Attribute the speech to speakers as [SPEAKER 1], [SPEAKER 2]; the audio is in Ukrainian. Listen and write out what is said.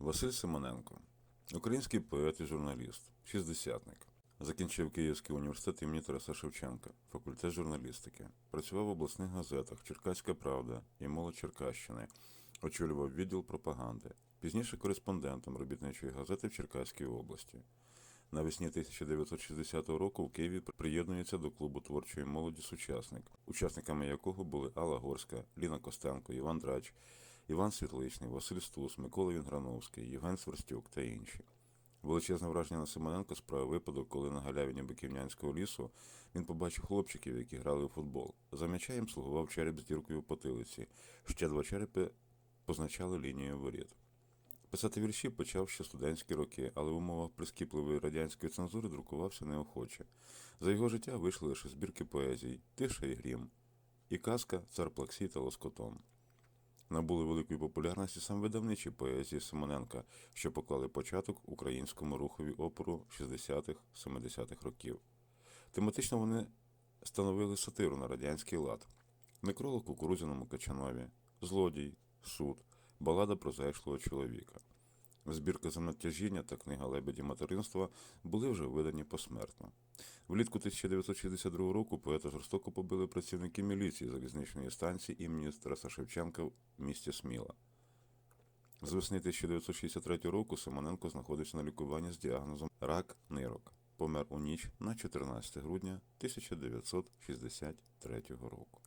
[SPEAKER 1] Василь Симоненко, український поет і журналіст, шістдесятник. Закінчив Київський університет імені Тараса Шевченка, факультет журналістики. Працював в обласних газетах Черкаська Правда і Молодь Черкащини. Очолював відділ пропаганди. Пізніше кореспондентом робітничої газети в Черкаській області. Навесні 1960 року в Києві приєднується до клубу творчої молоді Сучасник, учасниками якого були Алла Горська, Ліна Костенко, Іван Драч, Іван Світличний, Василь Стус, Микола Вінграновський, Євген Сверстюк та інші. Величезне враження на Симоненко справив випадок, коли на галявині Биківнянського лісу він побачив хлопчиків, які грали у футбол. За м'яча їм слугував череп з діркою в потилиці. Ще два черепи позначали лінію воріт. Писати вірші почав ще студентські роки, але в умовах прискіпливої радянської цензури друкувався неохоче. За його життя вийшли лише збірки поезій Тиша і грім і казка Цар Плаксій та Лоскотон. Набули великої популярності сам видавничі поезії Симоненка, що поклали початок українському рухові опору 60-70-х років. Тематично вони становили сатиру на радянський лад, некролог кукурудзяному Качанові, злодій, суд, балада про зайшлого чоловіка. Збірка занадтяжіння та книга Лебеді материнства були вже видані посмертно. Влітку 1962 року поета жорстоко побили працівники міліції залізничної станції імені Тараса Шевченка в місті Сміла. З весни 1963 року Симоненко знаходився на лікуванні з діагнозом рак нирок. Помер у ніч на 14 грудня 1963 року.